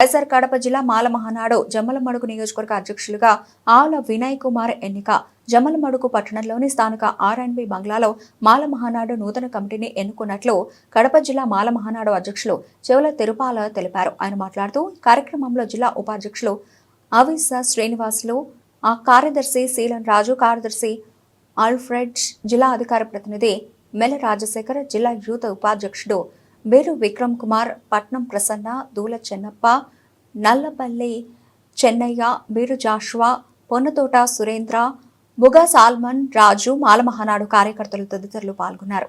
వైఎస్ఆర్ కడప జిల్లా మాలమహనాడు జమ్మలమడుగు నియోజకవర్గ అధ్యక్షులుగా ఆల వినయ్ కుమార్ ఎన్నిక. జమ్మలమడుగు పట్టణంలోని స్థానిక ఆర్ అండ్ బి బంగ్లాలో మాలమహనాడు నూతన కమిటీని ఎన్నుకున్నట్లు కడప జిల్లా మాలమహనాడు అధ్యక్షులు చెవుల తిరుపాల తెలిపారు. ఆయన మాట్లాడుతూ కార్యక్రమంలో జిల్లా ఉపాధ్యక్షులు అవిస శ్రీనివాసులు ఆ కార్యదర్శి శీలన్ రాజు కార్యదర్శి ఆల్ఫ్రెడ్ జిల్లా అధికార ప్రతినిధి మెల రాజశేఖర్ జిల్లా యూత్ ఉపాధ్యక్షుడు బేరు విక్రమ్ కుమార్ పట్నం ప్రసన్న దూల చెన్నప్ప నల్లపల్లి చెన్నయ్య బీరు జాషువా పొన్నతోట సురేంద్ర బుగా సాల్మన్ రాజు మాలమహనాడు కార్యకర్తలు తదితరులు పాల్గొన్నారు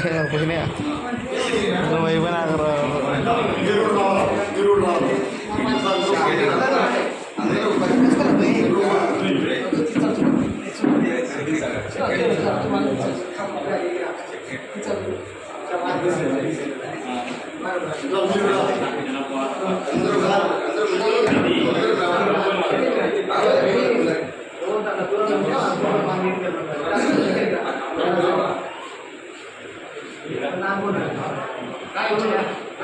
现在，不是那样。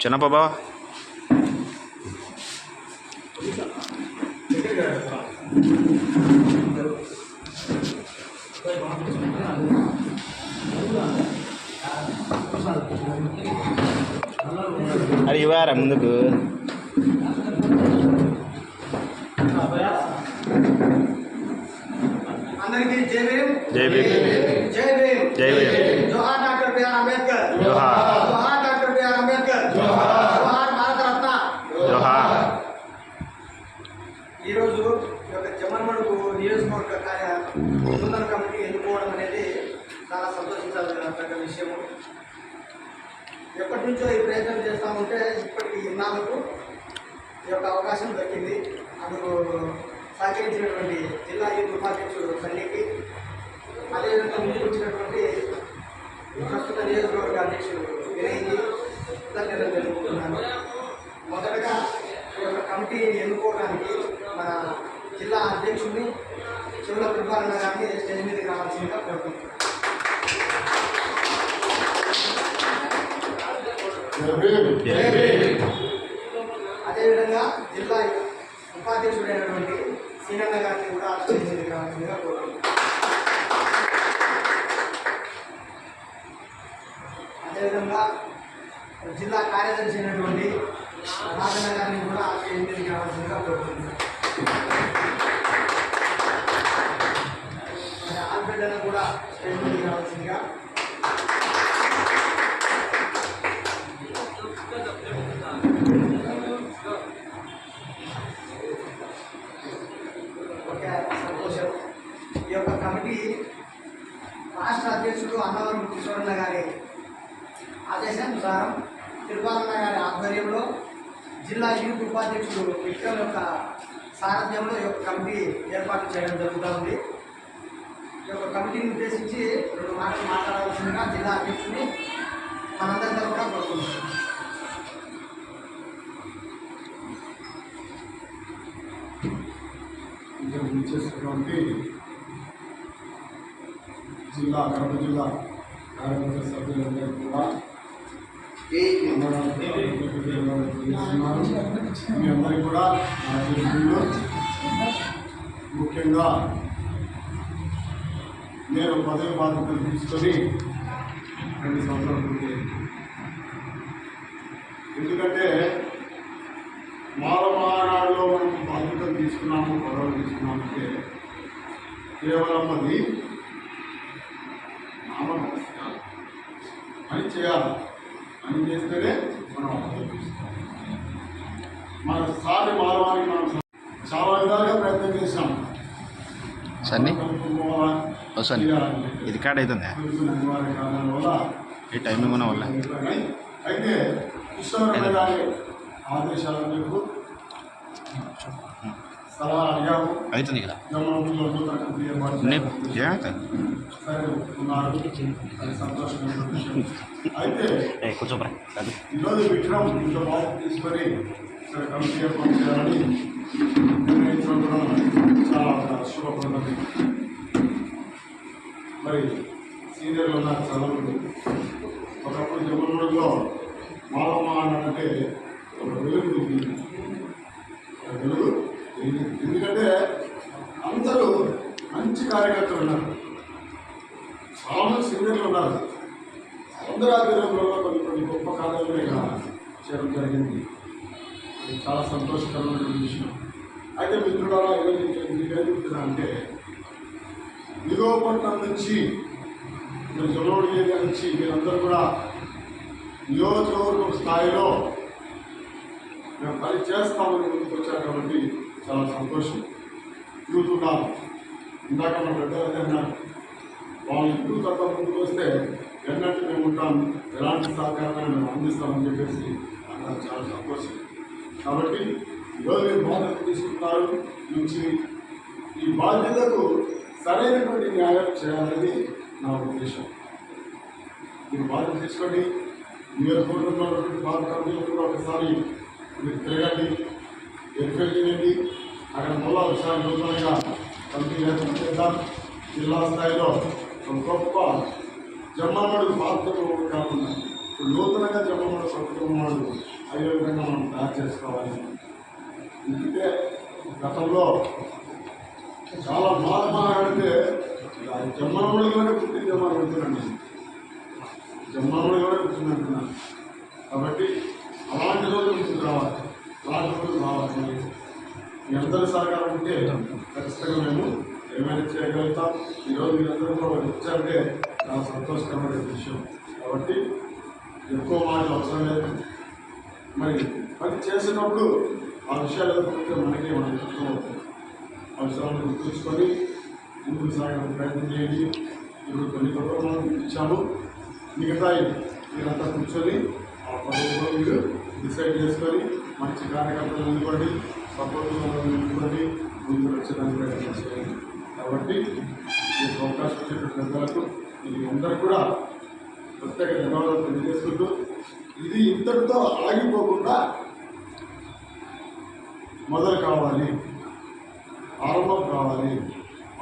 చిన్నప్ప బావా అది ఇవ్వరా ముందుకు? జై భీమ్ జై భీమ్ జోహార్ డాక్టర్ బిఆర్ అంబేద్కర్ జోహార్. జోహార్ డాక్టర్ బిఆర్ అంబేద్కర్ జోహార్ భారత రత్న జోహార్ ఈరోజు ఈ యొక్క జమన్మడుగు నియోజకవర్గ కార్య నూతన కమిటీ ఎన్నుకోవడం అనేది చాలా సంతోషించాల్సిన విషయము. ఎప్పటి నుంచో ఈ ప్రయత్నం చేస్తూ ఉంటే ఇప్పటికి ఇన్నాళ్ళకు ఈ యొక్క అవకాశం దక్కింది. అందుకు సహకరించినటువంటి జిల్లా యూత్ ఉపాధ్యక్షుడు సన్నికి అదేవిధంగా ముందుకు వచ్చినటువంటి ప్రస్తుత నియోజకవర్గ అధ్యక్షుడు వినయ్కి కృతజ్ఞతలు తెలుపుతున్నాను. మొదటగా ఈ యొక్క కమిటీని ఎన్నుకోవడానికి మన జిల్లా అధ్యక్షుడిని చెవుల కృపాలన్న గారిని స్టేజ్ మీదకి రావాల్సిందిగా కోరుకుంటున్నాను. అదేవిధంగా జిల్లా ఉపాధ్యక్షుడైనటువంటి సీనన్న గారిని కూడా స్టేజ్ మీదకి కోరుకుంటున్నాను అదేవిధంగా జిల్లా కార్యదర్శి అయినటువంటి రాష్ట్ర అన్నవరం కిషోరన్న గారి? ఆదేశానుసారం తిరుపాలన్న గారి ఆధ్వర్యంలో జిల్లా యూత్ ఉపాధ్యక్షుడు విక్రమ్ యొక్క సారథ్యంలో ఈ యొక్క కమిటీ ఏర్పాటు చేయడం జరుగుతూ ఉంది. ఈ యొక్క కమిటీని ఉద్దేశించి రెండు మాటలు మాట్లాడవలసిందిగా జిల్లా అధ్యక్షుడిని మనందరి కూడా కోరుకుంటున్నాం ఇక్కడ జిల్లా కడప జిల్లా కార్యవర్గ సభ్యులందరూ కూడా. మీ అందరికీ కూడా. ముఖ్యంగా నేను పదవి బాధ్యతలు తీసుకొని రెండు సంవత్సరాలు పూర్తయింది ఎందుకంటే మాల మహానాడులో మనం బాధ్యతలు తీసుకున్నాము పదవులు తీసుకున్నాము అంటే కేవలం అది పని చేస్తేనే మనం మన సాటి మానవానికి మనం చాలా విధాలుగా ప్రయత్నం చేశాం. సన్నీ? సన్నీ. ఇది కాడ అవుతుందా? ఈ టైమింగ్ ఉన్న వల్ల? అయితే ఆదేశాల మేరకు అవుతుంది కదా. ఏమవుతుంది కూర్చోపరా అది. ఈరోజు విక్రమ్ ఇంట్లో బాబు తీసుకొని ఇక్కడ కమిటీ ఏర్పాటు చేయాలని నిర్ణయించడం కూడా చాలా మరి సీనియర్లు ఉన్నారు చాలా మంది ఒకప్పుడు జమ్మూరులో మాలమ్మ అంటే ఒక వెలుగు ఉంది. ఒక వెలుగు ఉంది. ఎందుకంటే అందరూ మంచి కార్యకర్తలు ఉన్నారు చాలా మంది సీనియర్లు ఉన్నారు అందరూ ఆధ్వర్యంలో కొన్ని కొన్ని గొప్ప కార్యాలు ఇక్కడ చేయడం జరిగింది ఇది చాలా సంతోషకరమైన విషయం. అయితే మిత్రులారా ఈరోజు మీకు ఏం చెప్తున్నా అంటే విగోపట్నం నుంచి మీరు జొలవడి ఏరియా నుంచి మీరందరూ కూడా నియోజకవర్గం స్థాయిలో మేము పని చేస్తామని ముందుకు వచ్చారు కాబట్టి చాలా సంతోషం. యూత్ ఉన్నారు ఇందాక మా పెద్దలు అన్నారు వాళ్ళు యూత్ తప్ప ముందుకు వస్తే ఎన్నట్టు మేము ఉంటాం. ఎలాంటి సహకారాన్ని మేము అందిస్తామని చెప్పేసి అన్నారు చాలా సంతోషం. కాబట్టి ఈరోజు మీరు బాధ్యత తీసుకున్నారు. నుంచి ఈ బాధ్యతకు సరైనటువంటి న్యాయం చేయాలని నా ఉద్దేశం. మీరు బాధ్యత తీసుకోండి. నియోజకవర్గంలో ఉన్నటువంటి బాధ కమిటీలు కూడా ఒకసారి మీరు తిరగండి. వెరిఫై చేయండి అక్కడ మూల విషయాలు నూతనంగా కమిటీ ఏర్పాటు చేద్దాం. జిల్లా స్థాయిలో ఒక గొప్ప జమ్మమ్మడు బాధ్యత కాకుండా ఇప్పుడు నూతనంగా జమ్మమ్మడు సొంతమ్మడు అదే విధంగా మనం తయారు చేసుకోవాలి. ఎందుకంటే గతంలో చాలా మానమాడితే జమ్మమ్మడిలోనే పుట్టిందేమో అనుకుంటున్నాను జమ్మమ్మడిలోనే పుట్టిందంటున్నాను కాబట్టి అలాంటి రోజులు ముందుకు రావాలి. అలాంటి రోజులు రావాలి. మీ అందరి సహకారం ఉంటే ఖచ్చితంగా మేము ఏమైనా చేయగలుగుతాం. ఈరోజు మీరందరూ కూడా వచ్చారంటే చాలా సంతోషకరమైన విషయం. కాబట్టి ఎక్కువ మాటలు అవసరం లేదు. మరి పని చేసినప్పుడు ఆ విషయాలు ఎదుర్కొంటే మనకి మనం ఆ విషయాలను గుర్తుంచుకొని ముందుకు సాగడం ప్రయత్నం చేయండి. ఇప్పుడు కొన్ని కుటుంబాలను ఇచ్చాము. మిగతా మీరంతా కూర్చొని ఆ పదవిలో మీరు డిసైడ్ చేసుకొని మంచి కార్యకర్తలు ఎన్నుకోండి సపోర్ట్ ఎన్నుకోండి ముందుకు వచ్చేదానికి ప్రయత్నం చేయండి. కాబట్టి ఈ అవకాశం వచ్చిన పెద్దలకు మీ అందరూ కూడా ప్రత్యేక ధన్యవాదాలు తెలియజేసుకుంటూ ఇది ఇంతటితో ఆగిపోకుండా మొదలు కావాలి ఆరంభం కావాలి.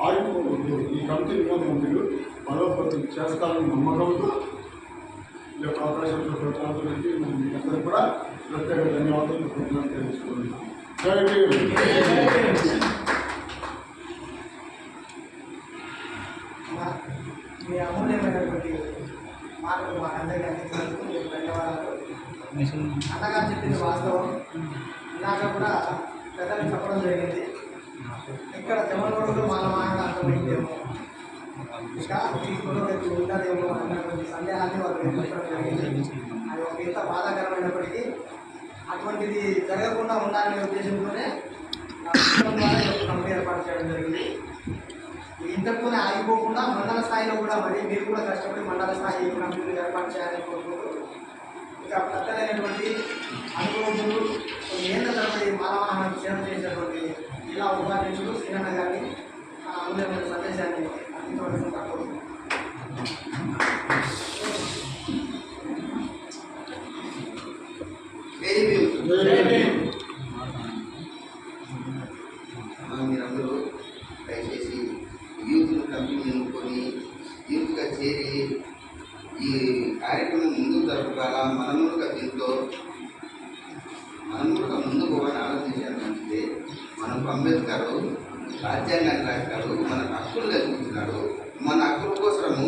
ఆగిపోవద్దు. ఈ కమిటీ వినోదం మీరు బలోపేతం చేస్తారని నమ్మకంతో ఈ యొక్క అవకాశంలో ప్రజలందరికీ మీ అందరూ కూడా ప్రత్యేక ధన్యవాదాలు. కృతజ్ఞతలు తెలుసుకుంటున్నాను జై భీమ్. మీ అమూల్యమైనటువంటి మాటలు మాకు అందరికీ అందించినందుకు మీకు ధన్యవాదాలు అన్నగారు చెప్పింది వాస్తవం దాకా కూడా పెద్దలు చెప్పడం జరిగింది. ఇక్కడ జమలగూడలో మానవాహన అర్థమైందేమో ఇంకా ఈ కులవృత్తి ఉండదేమో అన్నటువంటి సందేహాన్ని వాళ్ళు నిర్మించడం జరిగింది. అది ఒక ఇంత బాధాకరమైనప్పటికీ అటువంటిది జరగకుండా ఉండాలనే ఉద్దేశంతోనే ద్వారా కమిటీ ఏర్పాటు చేయడం జరిగింది. ఇంతకునే ఆగిపోకుండా మండల స్థాయిలో కూడా మరి మీరు కూడా కష్టపడి మండల స్థాయి కమిటీలు ఏర్పాటు చేయాలని కోరుకుంటూ ఇంకా పెద్దలైనటువంటి అనుభవజ్ఞులు కొన్ని ఏళ్ళ తరబడి మానవాహనానికి సేవ చేసినటువంటి జిల్లా ఉపాధ్యక్షులు శ్రీనన్న గారిని అమూల్యమైన సందేశాన్ని మీరందరూ దయచేసి యూత్ను కంపెనీ ఎన్నుకొని యూత్గా చేరి ఈ కార్యక్రమం ముందుకు జరపాల మనములుగా దీంట్లో అంబేద్కర్ రాజ్యాంగాన్ని రాశాడు మన హక్కులు కల్పించినాడు మన హక్కుల కోసము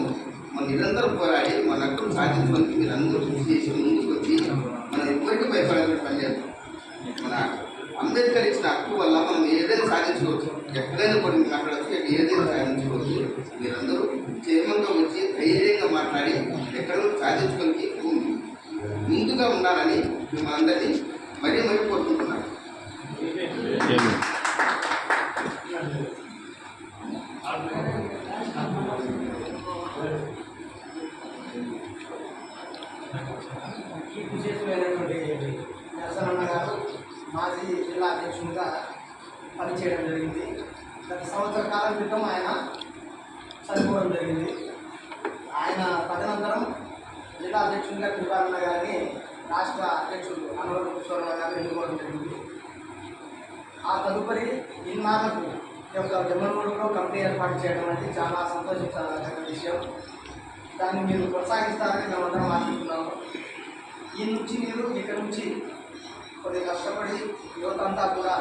మన నిరంతరం పోరాడి మన హక్కులు సాధించడానికి మీరు అందరూ కృషి చేసి ముందుకు వచ్చి మనం ఎప్పటికీ భయపడాలని పనిచేస్తాం మన అంబేద్కర్ ఇచ్చిన హక్కు వల్ల మనం ఏదైనా సాధించుకోవచ్చు. ఎక్కడైనా కొన్ని మాట్లాడచ్చు ఏదైనా సాధించుకోవచ్చు. మీరందరూ క్షేమంగా వచ్చి ధైర్యంగా మాట్లాడి ఎక్కడో సాధించుకోవడానికి ముందుగా ఉండాలని మిమ్మల్ని మరీ మరీ కోరుకుంటున్నాను. ఈ విశేషమైనటువంటి నరసనన్న గారు మాజీ జిల్లా అధ్యక్షునిగా పనిచేయడం జరిగింది గత సంవత్సర కాలం క్రితం ఆయన చనిపోవడం జరిగింది ఆయన తదనంతరం జిల్లా అధ్యక్షునిగా కృపానన్న గారిని రాష్ట్ర అధ్యక్షుడు అనవరం కిషోరన్న గారిని ఎన్నుకోవడం జరిగింది ఆ తదుపరి ఇన్నాళ్ళకు ఈ యొక్క జమ్మూడులో కంపెనీ ఏర్పాటు చేయడం అనేది చాలా సంతోషించదగ్గ విషయం. దాన్ని మీరు కొనసాగిస్తారని అందరం ఆశిస్తున్నాము. ఈ నుంచి మీరు ఇక్కడ నుంచి కొద్దిగా కష్టపడి యువత అంతా కూడా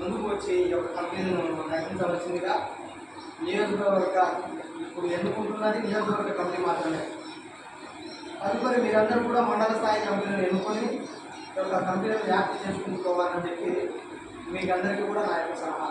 ముందుకు వచ్చి ఈ యొక్క కంపెనీలను నడిపించవలసిందిగా నియోజకవర్గ ఇప్పుడు ఎన్నుకుంటున్నది నియోజకవర్గ కంపెనీ మాత్రమే. తదుపరి మీరందరూ కూడా మండల స్థాయి కంపెనీని ఎన్నుకొని ఈ యొక్క కంపెనీని వ్యాప్తి చేసుకుంటుకోవాలని చెప్పి మీకు అందరికీ కూడా నా యొక్క సలహా.